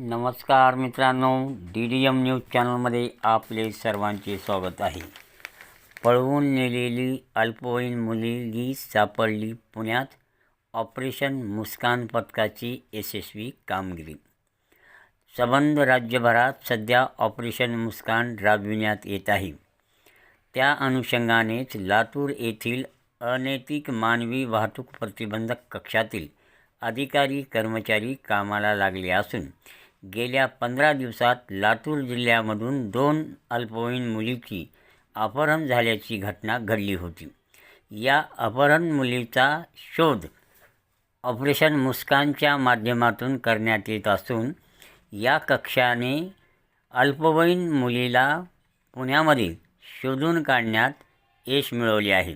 नमस्कार मित्रांनो D D M news चॅनलमध्ये आपले सर्वांचे स्वागत आहे. पळवून नेलेली अल्पवयीन मुलगी सापडली पुण्यात. ऑपरेशन मुस्कान पथकाची यशस्वी कामगिरी. सबंध राज्यभरात सध्या ऑपरेशन मुस्कान राबविण्यात येत आहे. त्या अनुषंगानेच लातूर येथील अनैतिक मानवी वाहतूक प्रतिबंधक कक्षातील अधिकारी कर्मचारी कामाला लागले असून गेल्या पंधरा दिवसात लातूर जिल्ह्यामधून दोन अल्पवयीन मुलीची अपहरण झाल्याची घटना घडली होती. या अपहरण मुलीचा शोध ऑपरेशन मुस्कानच्या माध्यमातून करण्यात येत असून या कक्षाने अल्पवयीन मुलीला पुण्यामध्ये शोधून काढण्यात यश मिळवले आहे.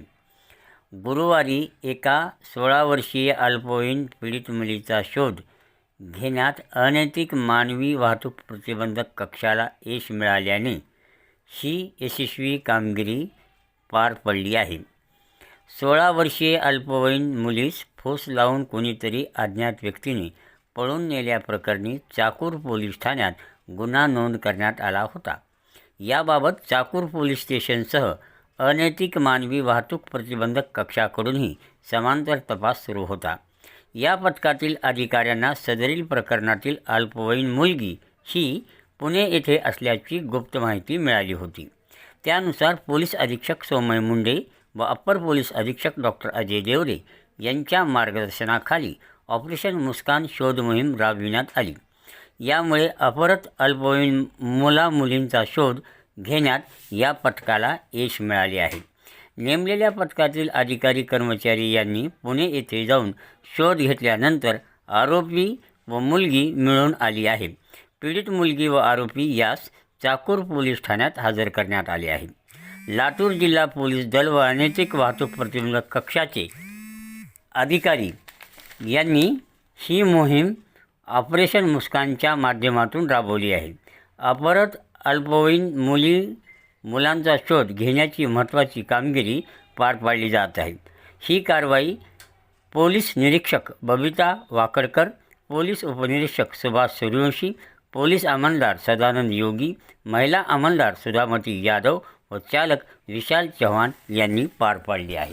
गुरुवारी एका सोळा वर्षीय अल्पवयीन पीडित मुलीचा शोध घेण्यात अनैतिक मानवी वाहतूक प्रतिबंधक कक्षाला यश मिळाल्याने ही यशस्वी कामगिरी पार पडली आहे. सोळा वर्षीय अल्पवयीन मुलीस फोस लावून कोणीतरी अज्ञात व्यक्तीने पळून नेल्याप्रकरणी चाकूर पोलीस ठाण्यात गुन्हा नोंद करण्यात आला होता. याबाबत चाकूर पोलीस स्टेशनसह अनैतिक मानवी वाहतूक प्रतिबंधक कक्षाकडूनही समांतर तपास सुरू होता. या पथकातील अधिकाऱ्यांना सदरील प्रकरणातील अल्पवयीन मुलगी ही पुणे येथे असल्याची गुप्त माहिती मिळाली होती. त्यानुसार पोलीस अधीक्षक सोमय मुंडे व अप्पर पोलीस अधीक्षक डॉक्टर अजय देवरे यांच्या मार्गदर्शनाखाली ऑपरेशन मुस्कान शोध मोहीम राबविण्यात आली. यामुळे अपरत अल्पवयीन मुला मुलींचा शोध घेण्यात या पथकाला यश मिळाले आहे. नेमलेल्या पथकातील अधिकारी कर्मचारी यांनी पुणे येथे जाऊन शोध घेतल्यानंतर आरोपी व मुलगी मिळून आली आहे. पीडित मुलगी व आरोपी यास चाकूर पोलीस ठाण्यात हजर करण्यात आले आहे. लातूर जिल्हा पोलीस दल व अनैतिक वाहतूक प्रतिबंधक कक्षाचे अधिकारी यांनी ही मोहीम ऑपरेशन मुस्कानच्या माध्यमातून राबवली आहे. अपरत अल्पवयीन मुली मुलांचा शोध घेण्याची महत्त्वाची कामगिरी पार पाडली जात आहे. ही कारवाई पोलीस निरीक्षक बबिता वाकडकर पोलीस उपनिरीक्षक सुभाष सूर्यवंशी पोलीस अंमलदार सदानंद योगी महिला अंमलदार सुधामती यादव व चालक विशाल चव्हाण यांनी पार पाडली आहे.